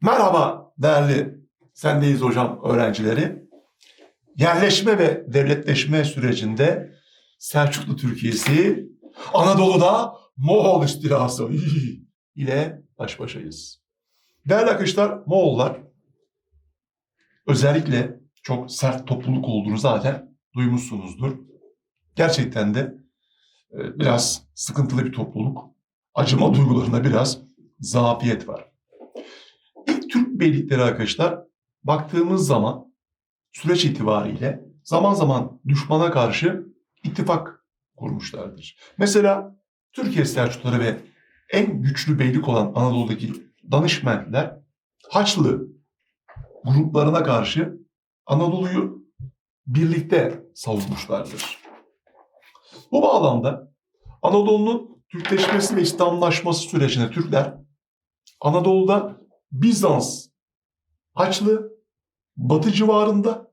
Merhaba değerli Sendeyiz Hocam öğrencileri. Yerleşme ve devletleşme sürecinde Selçuklu Türkiye'si Anadolu'da Moğol istilası ile baş başayız. Değerli arkadaşlar Moğollar özellikle çok sert topluluk olduğunu zaten duymuşsunuzdur. Gerçekten de e, biraz sıkıntılı bir topluluk. Acıma duygularında biraz zafiyet var. İlk Türk beylikleri arkadaşlar baktığımız zaman süreç itibariyle zaman zaman düşmana karşı ittifak kurmuşlardır. Mesela Türkiye Selçukluları ve en güçlü beylik olan Anadolu'daki danışmentler Haçlı gruplarına karşı Anadolu'yu birlikte savunmuşlardır. Bu bağlamda Anadolu'nun Türkleşmesi ve İslamlaşması sürecinde Türkler Anadolu'da Bizans, Haçlı, Batı civarında,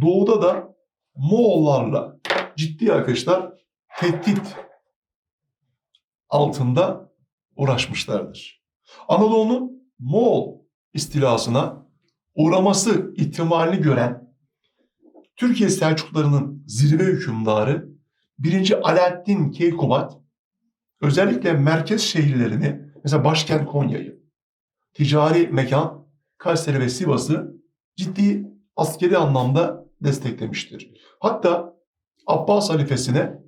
Doğu'da da Moğollarla ciddi arkadaşlar tehdit altında uğraşmışlardır. Anadolu'nun Moğol istilasına uğraması ihtimalini gören Türkiye Selçuklularının zirve hükümdarı 1. Alaaddin Keykubat özellikle merkez şehirlerini mesela başkent Konya'yı, ticari mekan Kayseri ve Sivas'ı ciddi askeri anlamda desteklemiştir. Hatta Abbas halifesine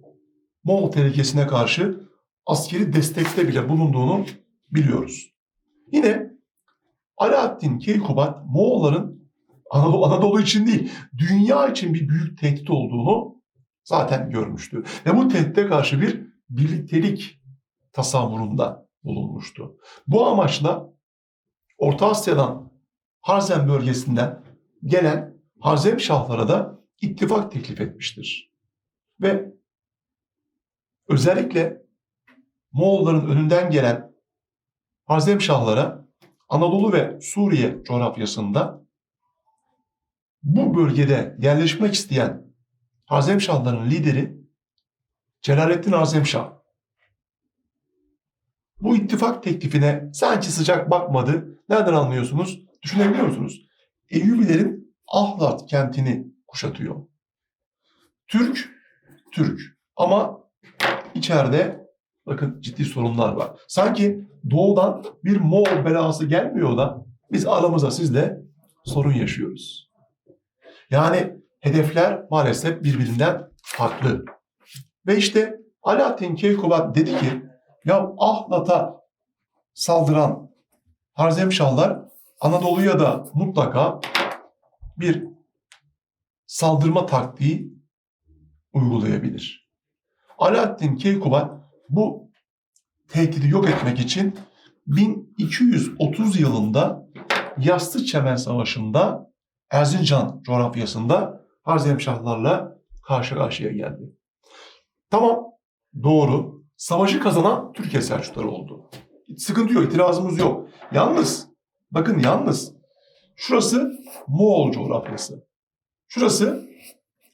Moğol tehlikesine karşı askeri destekte bile bulunduğunu biliyoruz. Yine Alaaddin Keykubat Moğolların Anadolu, Anadolu için değil, dünya için bir büyük tehdit olduğunu zaten görmüştü. Ve bu tehditte karşı bir birliktelik tasavvurunda bulunmuştu. Bu amaçla Orta Asya'dan Harzem bölgesinden gelen Harzem Şahlara da ittifak teklif etmiştir. Ve özellikle Moğolların önünden gelen Harzem Şahlara Anadolu ve Suriye coğrafyasında bu bölgede yerleşmek isteyen Harzemşahların lideri Celalettin Harzemşah bu ittifak teklifine sanki sıcak bakmadı. Nereden anlıyorsunuz? Düşünebiliyor musunuz? Eyyubilerin Ahlat kentini kuşatıyor. Türk, Türk. Ama içeride bakın ciddi sorunlar var. Sanki doğudan bir Moğol belası gelmiyor da biz aramızda sizle sorun yaşıyoruz. Yani hedefler maalesef birbirinden farklı. Ve işte Alaaddin Keykubat dedi ki ya Ahlat'a saldıran Harzemşahlar Anadolu'ya da mutlaka bir saldırma taktiği uygulayabilir. Alaaddin Keykubat bu tehdidi yok etmek için 1230 yılında Yassı Çemen Savaşı'nda Erzincan coğrafyasında Harzemşahlarla karşı karşıya geldi. Tamam doğru savaşı kazanan Türkiye Selçukluları oldu. Sıkıntı yok, itirazımız yok. Yalnız, bakın yalnız şurası Moğol coğrafyası. Şurası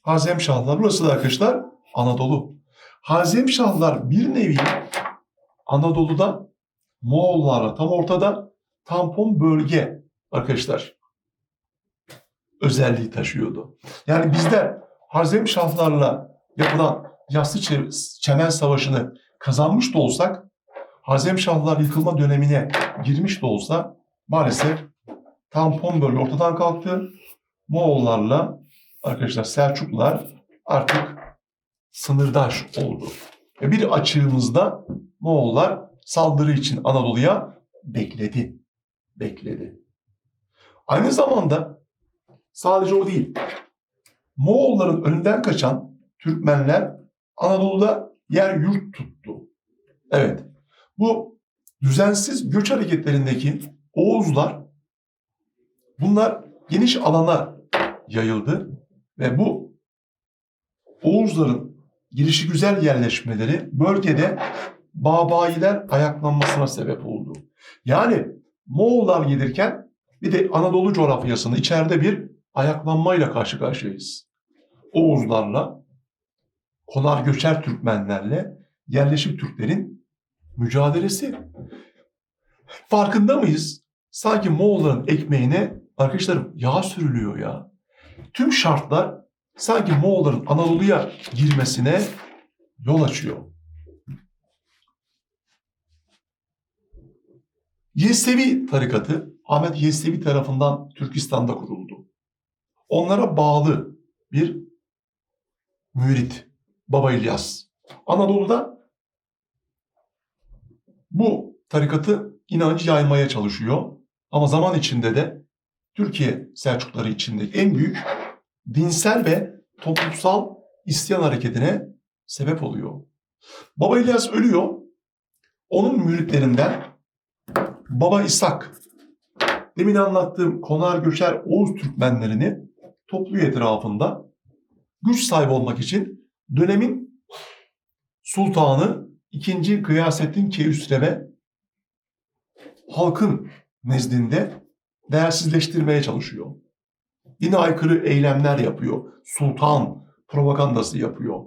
Hazemşahlar, burası da arkadaşlar Anadolu. Hazemşahlar bir nevi Anadolu'da Moğollarla tam ortada tampon bölge arkadaşlar özelliği taşıyordu. Yani bizler Hazemşahlarla yapılan Yassı Çemen Savaşı'nı kazanmış da olsak, Hazemşahlar yıkılma dönemine girmiş de olsa maalesef tampon bölge ortadan kalktı. Moğollarla arkadaşlar Selçuklular artık sınırdaş oldu. Ve bir açığımızda Moğollar saldırı için Anadolu'ya bekledi. Bekledi. Aynı zamanda sadece o değil. Moğolların önünden kaçan Türkmenler Anadolu'da yer yurt tuttu. Evet, bu düzensiz göç hareketlerindeki Oğuzlar bunlar geniş alana yayıldı ve bu Oğuzların girişi güzel yerleşmeleri bölgede Babayiler ayaklanmasına sebep oldu. Yani Moğollar gelirken bir de Anadolu coğrafyasında içeride bir ayaklanmayla karşı karşıyayız. Oğuzlarla, Konar Göçer Türkmenlerle yerleşik Türklerin mücadelesi. Farkında mıyız? sanki Moğolların ekmeğine arkadaşlarım yağ sürülüyor ya. Tüm şartlar sanki Moğolların Anadolu'ya girmesine yol açıyor. Yesevi tarikatı Ahmet Yesevi tarafından Türkistan'da kuruldu. Onlara bağlı bir mürit Baba İlyas. Anadolu'da bu tarikatı inancı yaymaya çalışıyor. Ama zaman içinde de Türkiye Selçukları içinde en büyük dinsel ve toplumsal isyan hareketine sebep oluyor. Baba İlyas ölüyor. Onun müritlerinden Baba İshak, demin anlattığım Konar Göçer Oğuz Türkmenlerini topluyor etrafında. Güç sahibi olmak için dönemin sultanı 2. Gıyasettin Keyhüsrev'e halkın nezdinde değersizleştirmeye çalışıyor. Yine aykırı eylemler yapıyor. Sultan propagandası yapıyor.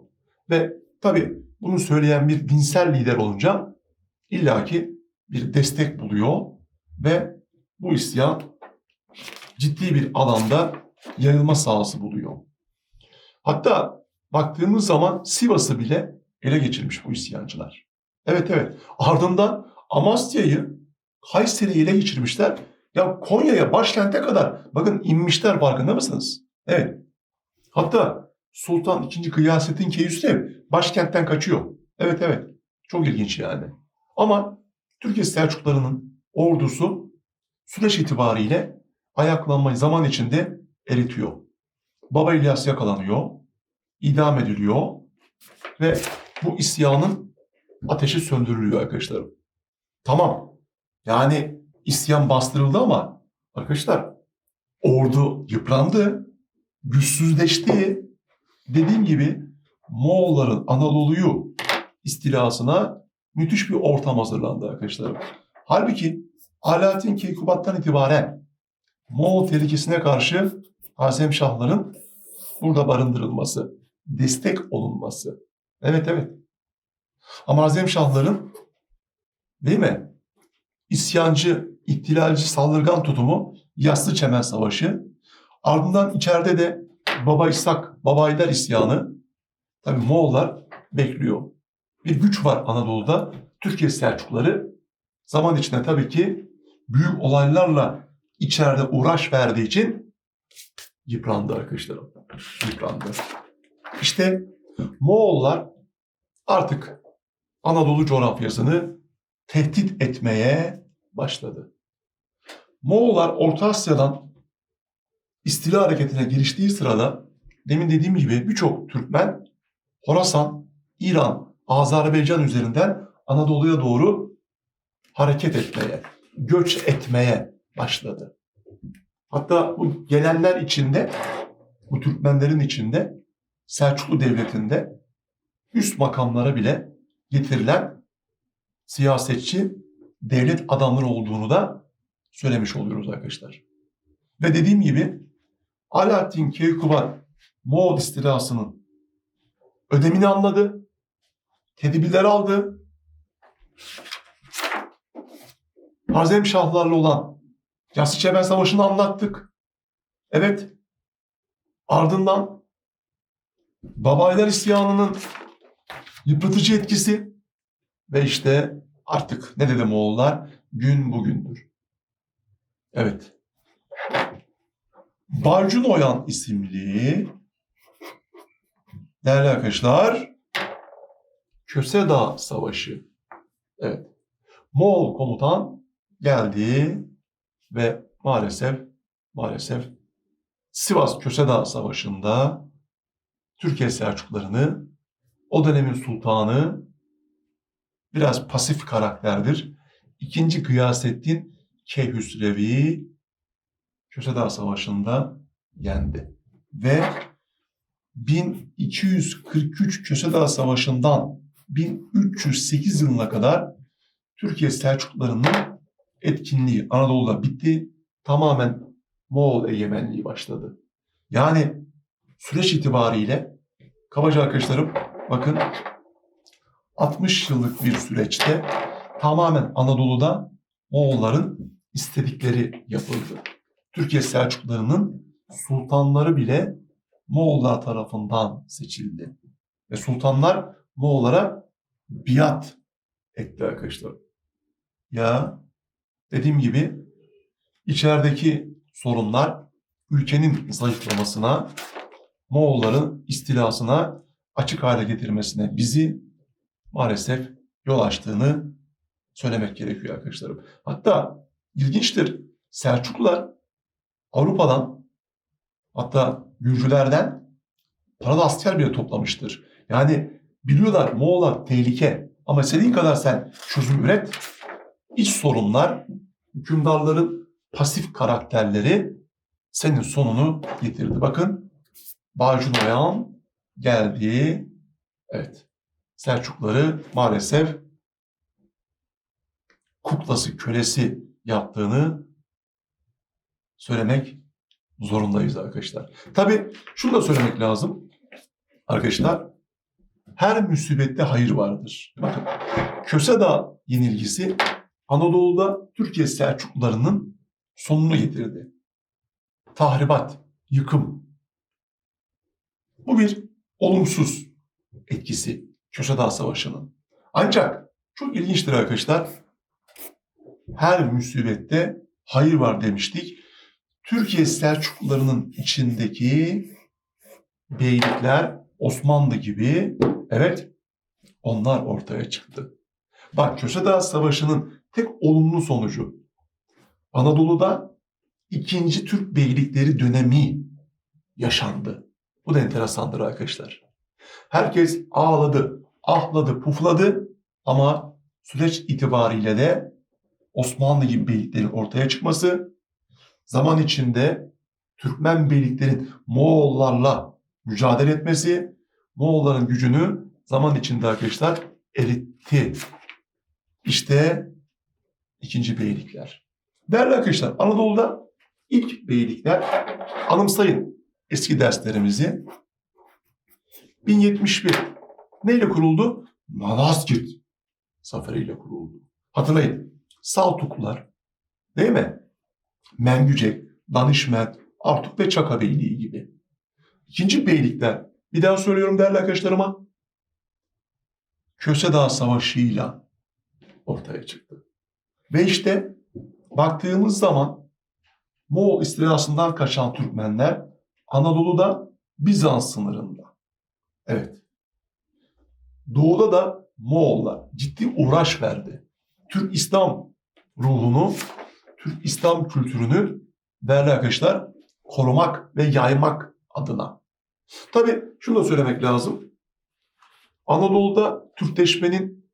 Ve tabii bunu söyleyen bir dinsel lider olunca illaki bir destek buluyor ve bu isyan ciddi bir alanda yayılma sahası buluyor. Hatta baktığımız zaman Sivas'ı bile ele geçirmiş bu isyancılar. Evet evet. Ardından Amasya'yı Kayseri'yi ele geçirmişler. Ya Konya'ya başkente kadar bakın inmişler farkında mısınız? Evet. Hatta Sultan II. Gıyasettin Keyhüsrev başkentten kaçıyor. Evet evet. Çok ilginç yani. Ama Türkiye Selçuklarının ordusu süreç itibariyle ayaklanmayı zaman içinde eritiyor. Baba İlyas yakalanıyor, idam ediliyor ve bu isyanın ateşi söndürülüyor arkadaşlarım. Tamam, yani isyan bastırıldı ama arkadaşlar ordu yıprandı, güçsüzleşti. Dediğim gibi Moğolların Anadolu'yu istilasına müthiş bir ortam hazırlandı arkadaşlar. Halbuki Alaaddin Keykubat'tan itibaren Moğol tehlikesine karşı Hazem Şahların burada barındırılması, destek olunması. Evet evet. Ama Hazem Şahların değil mi? İsyancı, ihtilalci, saldırgan tutumu Yassı Çemen Savaşı. Ardından içeride de Baba İshak, Baba Haydar isyanı. Tabii Moğollar bekliyor bir güç var Anadolu'da. Türkiye Selçukları zaman içinde tabii ki büyük olaylarla içeride uğraş verdiği için yıprandı arkadaşlarım. Yıprandı. İşte Moğollar artık Anadolu coğrafyasını tehdit etmeye başladı. Moğollar Orta Asya'dan istila hareketine giriştiği sırada demin dediğim gibi birçok Türkmen Horasan, İran, Azerbaycan üzerinden Anadolu'ya doğru hareket etmeye, göç etmeye başladı. Hatta bu gelenler içinde, bu Türkmenlerin içinde Selçuklu Devleti'nde üst makamlara bile getirilen siyasetçi, devlet adamları olduğunu da söylemiş oluyoruz arkadaşlar. Ve dediğim gibi Alaaddin Keykubat Moğol istilasının ödemini anladı tedbirler aldı. Hazem Şahlarla olan Yassı Çemen Savaşı'nı anlattık. Evet. Ardından Babaylar isyanının yıpratıcı etkisi ve işte artık ne dedi Moğollar? Gün bugündür. Evet. Barcun Oyan isimli değerli arkadaşlar Köse Dağ Savaşı. Evet. Moğol komutan geldi ve maalesef maalesef Sivas Köse Dağ Savaşı'nda Türkiye Selçuklarını o dönemin sultanı biraz pasif karakterdir. İkinci Gıyasettin Keyhüsrevi Köse Dağ Savaşı'nda yendi. Ve 1243 Köse Dağ Savaşı'ndan 1308 yılına kadar Türkiye Selçuklularının etkinliği Anadolu'da bitti. Tamamen Moğol egemenliği başladı. Yani süreç itibariyle kabaca arkadaşlarım bakın 60 yıllık bir süreçte tamamen Anadolu'da Moğolların istedikleri yapıldı. Türkiye Selçuklularının sultanları bile Moğollar tarafından seçildi. Ve sultanlar Moğollara biat etti arkadaşlar. Ya dediğim gibi içerideki sorunlar ülkenin zayıflamasına, Moğolların istilasına açık hale getirmesine bizi maalesef yol açtığını söylemek gerekiyor arkadaşlarım. Hatta ilginçtir Selçuklular Avrupa'dan hatta Gürcülerden paralı asker bile toplamıştır. Yani biliyorlar Moğollar tehlike ama istediğin kadar sen çözüm üret. İç sorunlar, hükümdarların pasif karakterleri senin sonunu getirdi. Bakın Bağcı Noyan geldi. Evet. Selçukları maalesef kuklası, kölesi yaptığını söylemek zorundayız arkadaşlar. Tabii şunu da söylemek lazım. Arkadaşlar her musibette hayır vardır. Bakın Köse Dağı yenilgisi Anadolu'da Türkiye Selçuklularının sonunu getirdi. Tahribat, yıkım. Bu bir olumsuz etkisi Köse Dağı Savaşı'nın. Ancak çok ilginçtir arkadaşlar. Her musibette hayır var demiştik. Türkiye Selçuklularının içindeki beylikler Osmanlı gibi evet onlar ortaya çıktı. Bak Köse Dağı Savaşı'nın tek olumlu sonucu Anadolu'da ikinci Türk beylikleri dönemi yaşandı. Bu da enteresandır arkadaşlar. Herkes ağladı, ahladı, pufladı ama süreç itibariyle de Osmanlı gibi beyliklerin ortaya çıkması zaman içinde Türkmen beyliklerin Moğollarla mücadele etmesi Moğolların gücünü zaman içinde arkadaşlar eritti. İşte ikinci beylikler. Değerli arkadaşlar Anadolu'da ilk beylikler anımsayın eski derslerimizi 1071 neyle kuruldu? Malazgirt zaferiyle kuruldu. Hatırlayın Saltuklular değil mi? Mengücek, Danişment, Artuk ve Çaka Beyliği gibi. İkinci beylikler, bir daha söylüyorum değerli arkadaşlarıma, Köse Dağı Savaşı'yla ortaya çıktı. Ve işte baktığımız zaman Moğol istilasından kaçan Türkmenler Anadolu'da Bizans sınırında. Evet. Doğuda da Moğollar ciddi uğraş verdi. Türk İslam ruhunu, Türk İslam kültürünü değerli arkadaşlar korumak ve yaymak adına. Tabii şunu da söylemek lazım. Anadolu'da Türkleşmenin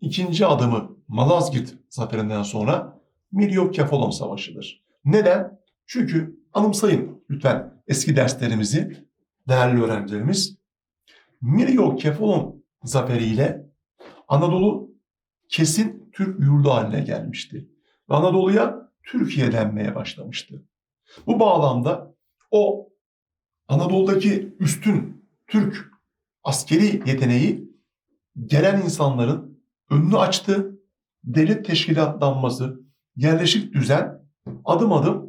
ikinci adımı Malazgirt zaferinden sonra Miryok-Kefalon Savaşı'dır. Neden? Çünkü anımsayın lütfen eski derslerimizi değerli öğrencilerimiz. Miryok-Kefalon zaferiyle Anadolu kesin Türk yurdu haline gelmişti. Ve Anadolu'ya Türkiye denmeye başlamıştı. Bu bağlamda o Anadolu'daki üstün Türk askeri yeteneği gelen insanların önünü açtı. Devlet teşkilatlanması, yerleşik düzen adım adım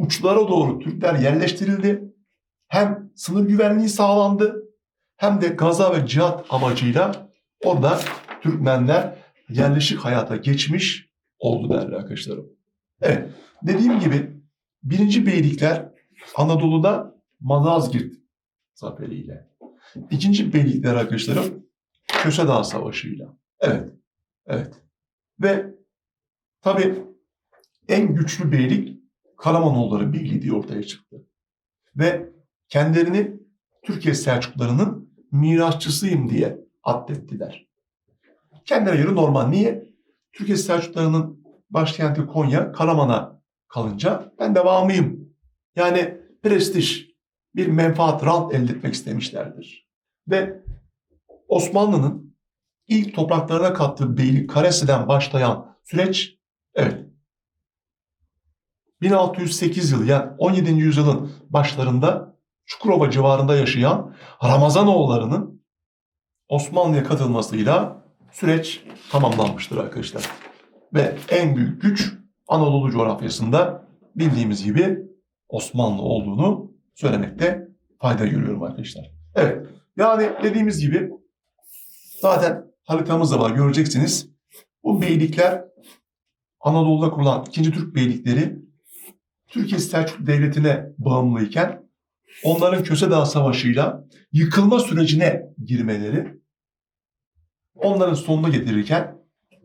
uçlara doğru Türkler yerleştirildi. Hem sınır güvenliği sağlandı hem de gaza ve cihat amacıyla orada Türkmenler yerleşik hayata geçmiş oldu değerli arkadaşlarım. Evet dediğim gibi birinci beylikler Anadolu'da Malazgirt zaferiyle. İkinci beylikler arkadaşlarım Köse Dağı Savaşı'yla. Evet, evet. Ve tabii en güçlü beylik Karamanoğulları Beyliği diye ortaya çıktı. Ve kendilerini Türkiye Selçuklularının mirasçısıyım diye addettiler. Kendileri göre normal. Niye? Türkiye Selçuklularının başkenti Konya, Karaman'a kalınca ben devamıyım. Yani prestij, bir menfaat, rant elde etmek istemişlerdir. Ve Osmanlı'nın ilk topraklarına kattığı Beylik Karesi'den başlayan süreç, evet, 1608 yılı yani 17. yüzyılın başlarında Çukurova civarında yaşayan Ramazanoğullarının Osmanlı'ya katılmasıyla süreç tamamlanmıştır arkadaşlar. Ve en büyük güç Anadolu coğrafyasında bildiğimiz gibi Osmanlı olduğunu söylemekte fayda görüyorum arkadaşlar. Evet yani dediğimiz gibi zaten haritamızda var göreceksiniz. Bu beylikler Anadolu'da kurulan ikinci Türk beylikleri Türkiye Selçuklu Devleti'ne bağımlıyken onların Köse Dağı Savaşı'yla yıkılma sürecine girmeleri onların sonuna getirirken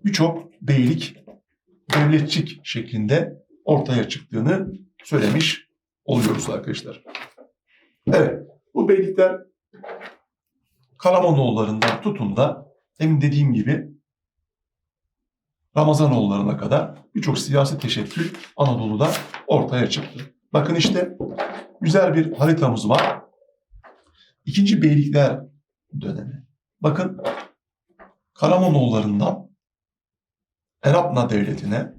birçok beylik devletçik şeklinde ortaya çıktığını söylemiş oluyoruz arkadaşlar. Evet, bu beylikler Karamanoğullarından tutun da demin dediğim gibi Ramazanoğullarına kadar birçok siyasi teşekkül Anadolu'da ortaya çıktı. Bakın işte güzel bir haritamız var. İkinci Beylikler dönemi. Bakın Karamanoğullarından Erapna Devleti'ne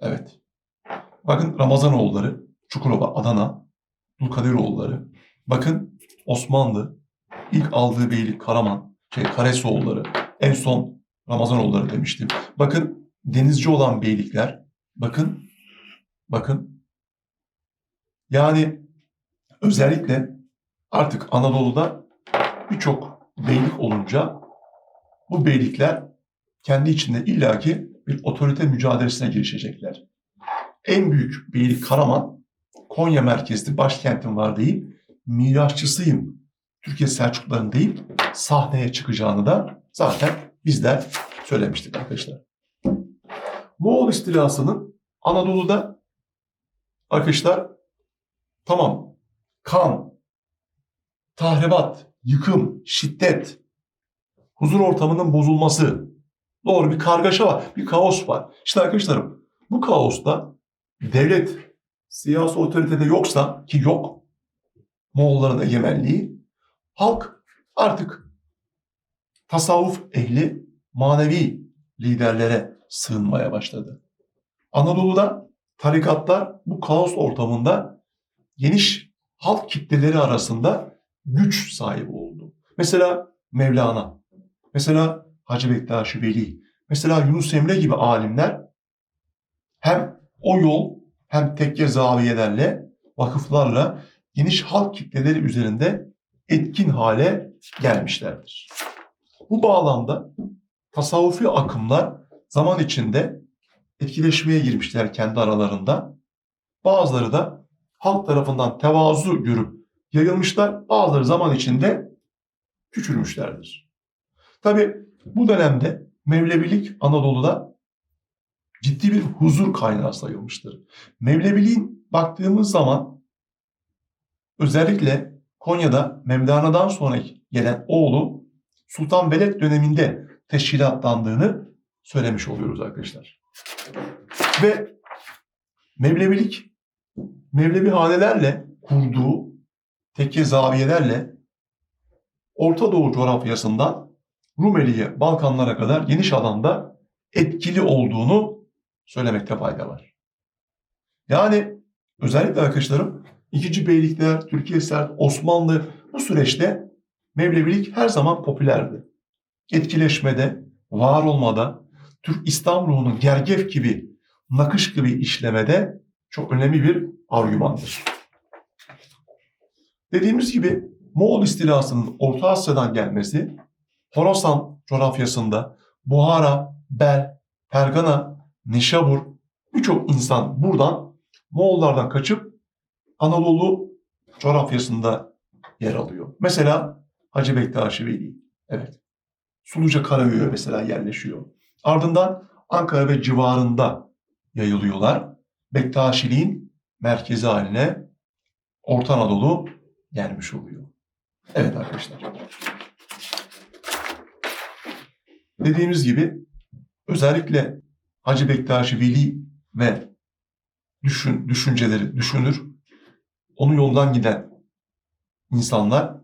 evet bakın Ramazanoğulları Çukurova, Adana, Dulkadiroğulları bakın Osmanlı ilk aldığı beylik Karaman, şey Karesoğulları, en son Ramazanoğulları demiştim. Bakın denizci olan beylikler, bakın, bakın. Yani özellikle artık Anadolu'da birçok beylik olunca bu beylikler kendi içinde illaki bir otorite mücadelesine girişecekler. En büyük beylik Karaman, Konya merkezli başkentin var değil, mirasçısıyım Türkiye Selçukluların değil sahneye çıkacağını da zaten bizler söylemiştik arkadaşlar. Moğol istilasının Anadolu'da arkadaşlar tamam kan, tahribat, yıkım, şiddet, huzur ortamının bozulması, doğru bir kargaşa var, bir kaos var. İşte arkadaşlarım bu kaosta devlet siyasi otoritede yoksa ki yok Moğolların egemenliği halk artık tasavvuf ehli manevi liderlere sığınmaya başladı. Anadolu'da tarikatlar bu kaos ortamında geniş halk kitleleri arasında güç sahibi oldu. Mesela Mevlana, mesela Hacı Bektaş Veli, mesela Yunus Emre gibi alimler hem o yol hem tekke zaviyelerle, vakıflarla geniş halk kitleleri üzerinde etkin hale gelmişlerdir. Bu bağlamda tasavvufi akımlar zaman içinde etkileşmeye girmişler kendi aralarında. Bazıları da halk tarafından tevazu görüp yayılmışlar, bazıları zaman içinde küçülmüşlerdir. Tabi bu dönemde Mevlevilik Anadolu'da ciddi bir huzur kaynağı sayılmıştır. Mevleviliğin baktığımız zaman özellikle Konya'da Mevlana'dan sonra gelen oğlu Sultan Veled döneminde teşkilatlandığını söylemiş oluyoruz arkadaşlar. Ve Mevlevilik, Mevlevi hanelerle kurduğu tekke zaviyelerle Orta Doğu coğrafyasından Rumeli'ye, Balkanlara kadar geniş alanda etkili olduğunu söylemekte fayda var. Yani özellikle arkadaşlarım İkinci beylikler, Türkiye Sert, Osmanlı bu süreçte Mevlevilik her zaman popülerdi. Etkileşmede, var olmada, Türk İslam ruhunu gergef gibi, nakış gibi işlemede çok önemli bir argümandır. Dediğimiz gibi Moğol istilasının Orta Asya'dan gelmesi, Horasan coğrafyasında Buhara, Bel, Fergana, Nişabur birçok insan buradan Moğollardan kaçıp Anadolu coğrafyasında yer alıyor. Mesela Hacı Bektaş Veli. Evet. Suluca Karagöy'e mesela yerleşiyor. Ardından Ankara ve civarında yayılıyorlar. Bektaşiliğin merkezi haline Orta Anadolu gelmiş oluyor. Evet arkadaşlar. Dediğimiz gibi özellikle Hacı Bektaş Veli ve düşün, düşünceleri düşünür onun yoldan giden insanlar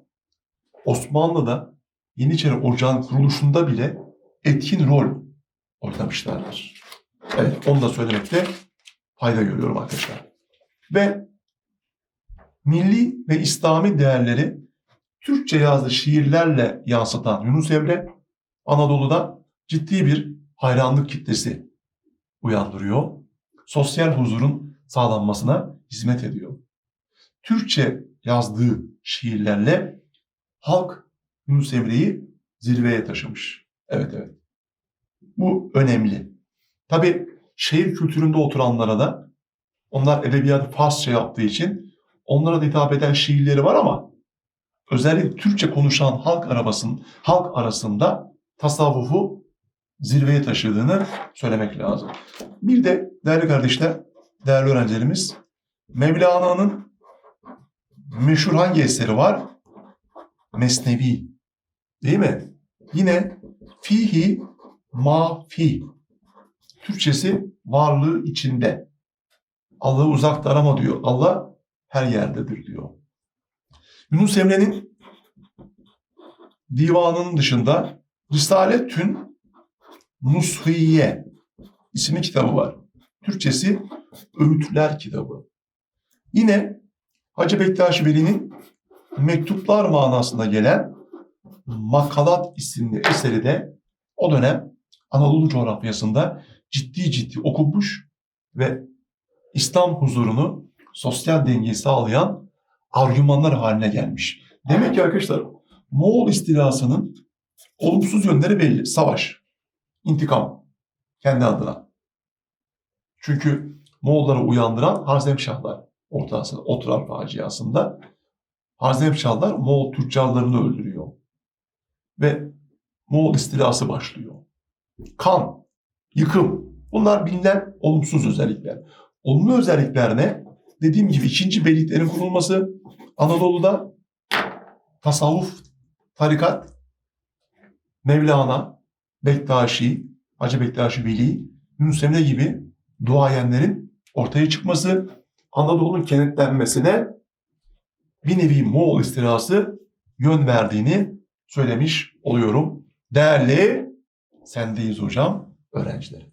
Osmanlı'da Yeniçeri Ocağı'nın kuruluşunda bile etkin rol oynamışlardır. Evet, onu da söylemekte fayda görüyorum arkadaşlar. Ve milli ve İslami değerleri Türkçe yazdığı şiirlerle yansıtan Yunus Emre, Anadolu'da ciddi bir hayranlık kitlesi uyandırıyor. sosyal huzurun sağlanmasına hizmet ediyor. Türkçe yazdığı şiirlerle halk Yunus Emre'yi zirveye taşımış. Evet evet. Bu önemli. Tabi şehir kültüründe oturanlara da onlar edebiyatı Farsça yaptığı için onlara da hitap eden şiirleri var ama özellikle Türkçe konuşan halk arabasının halk arasında tasavvufu zirveye taşıdığını söylemek lazım. Bir de değerli kardeşler, değerli öğrencilerimiz Mevlana'nın meşhur hangi eseri var? Mesnevi. Değil mi? Yine fihi ma fi. Türkçesi varlığı içinde. Allah'ı uzakta arama diyor. Allah her yerdedir diyor. Yunus Emre'nin divanının dışında Risaletün Nushiye isimli kitabı var. Türkçesi Öğütler kitabı. Yine Hacı Bektaş Veli'nin mektuplar manasında gelen Makalat isimli eseri de o dönem Anadolu coğrafyasında ciddi ciddi okunmuş ve İslam huzurunu, sosyal dengeyi sağlayan argümanlar haline gelmiş. Demek ki arkadaşlar Moğol istilasının olumsuz yönleri belli. Savaş, intikam kendi adına. Çünkü Moğolları uyandıran Harzemşahlar ortasında, oturan faciasında Harzemşahlar Moğol tüccarlarını öldürüyor. Ve Moğol istilası başlıyor. Kan, yıkım bunlar bilinen olumsuz özellikler. Olumlu özellikler ne? Dediğim gibi ikinci beyliklerin kurulması Anadolu'da tasavvuf, tarikat, Mevlana, Bektaşi, Hacı Bektaşi Veli, Yunus Emre gibi duayenlerin ortaya çıkması, Anadolu'nun kenetlenmesine bir nevi Moğol istilası yön verdiğini söylemiş oluyorum. Değerli sendeyiz hocam öğrencilerim.